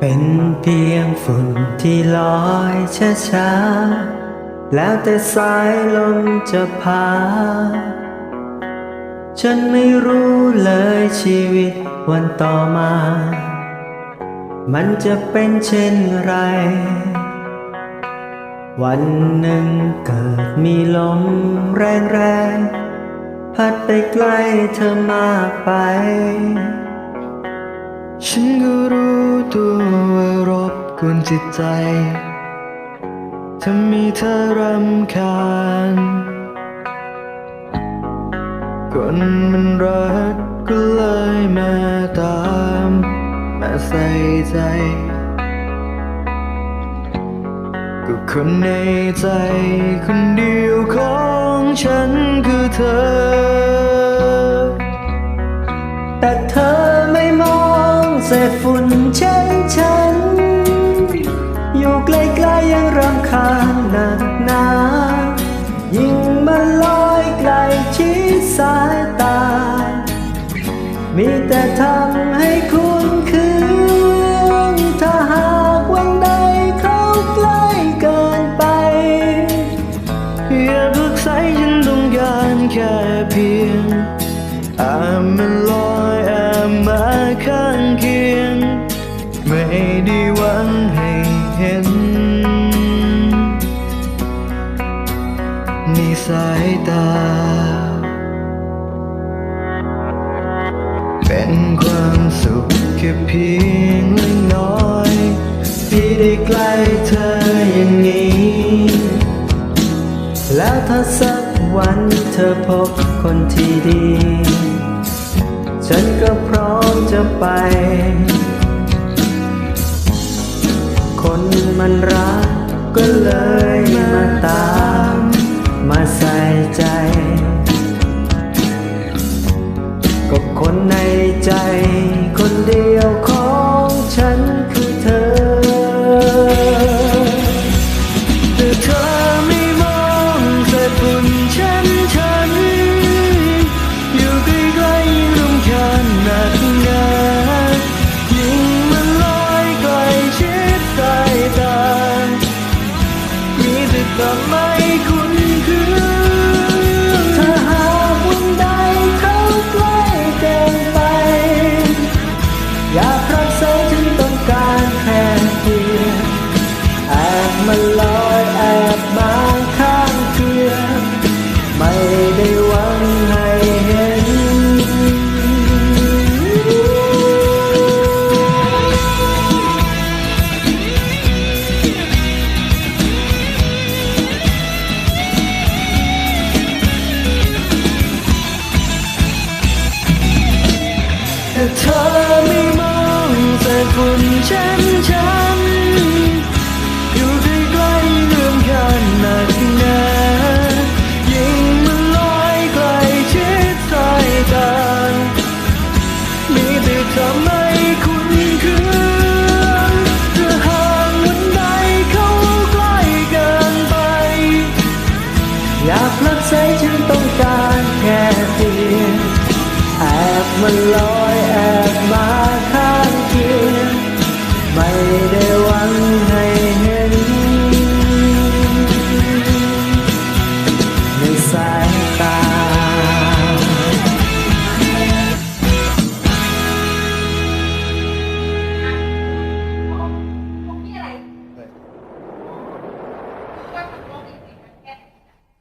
เป็นเพียงฝุ่นที่ลอยช้าๆ แล้วแต่สายลมจะพา ฉันไม่รู้เลยชีวิตวันต่อมา มันจะเป็นเช่นไร วันหนึ่งเกิดมีลมแรงๆ พัดไปไกลเธอมากไป ฉันก็รู้ กวนจิตใจถ้ามีเธอรำคาญ คนมันรักก็เลยมาตาม มาใส่ใจ ก็คนในใจคนเดียวของฉันคือเธอ แต่เธอไม่มองเศษฝุ่นเช่นฉัน ยังรำคาญหนักหนายิ่งมันลอยไกลชิดสายตา มีแต่ทำให้คุณคืนถ้าหากวันใดเขาใกล้เกินไป อย่าเพึกใสฉันต้องการแค่เพียงแอบมันลอยแอบมาข้างเคียง ไม่ได้หวังให้เห็น สายตา เป็นความสุขแค่เพียงเล็กน้อยที่ได้ใกล้เธออย่างนี้ แล้วถ้าสักวันเธอพบคนที่ดี ฉันก็พร้อมจะไป คนมันรักก็เลย คนในใจ คนเดียวของฉันคือเธอ แต่เธอไม่มองเศษฝุ่นเช่นฉัน อยู่ใกล้ๆยิ่งรำคาญหนักหนายิ่งมันลอยไกลชิดสายตามีแต่ทำให้คุ ฝุ่นเช่นฉันอยู่ใกล้ๆเรื่องแค่หนักหนายิ่งมันลอยไกลชิดสายตามีแต่ทำให้คุณคืนถ้าหากวันใดเขาใกล้เกินไป อยากพลักใสฉันต้องการแค่เพียงแอบมาลอย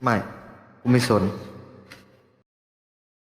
ไม่กูไม่สน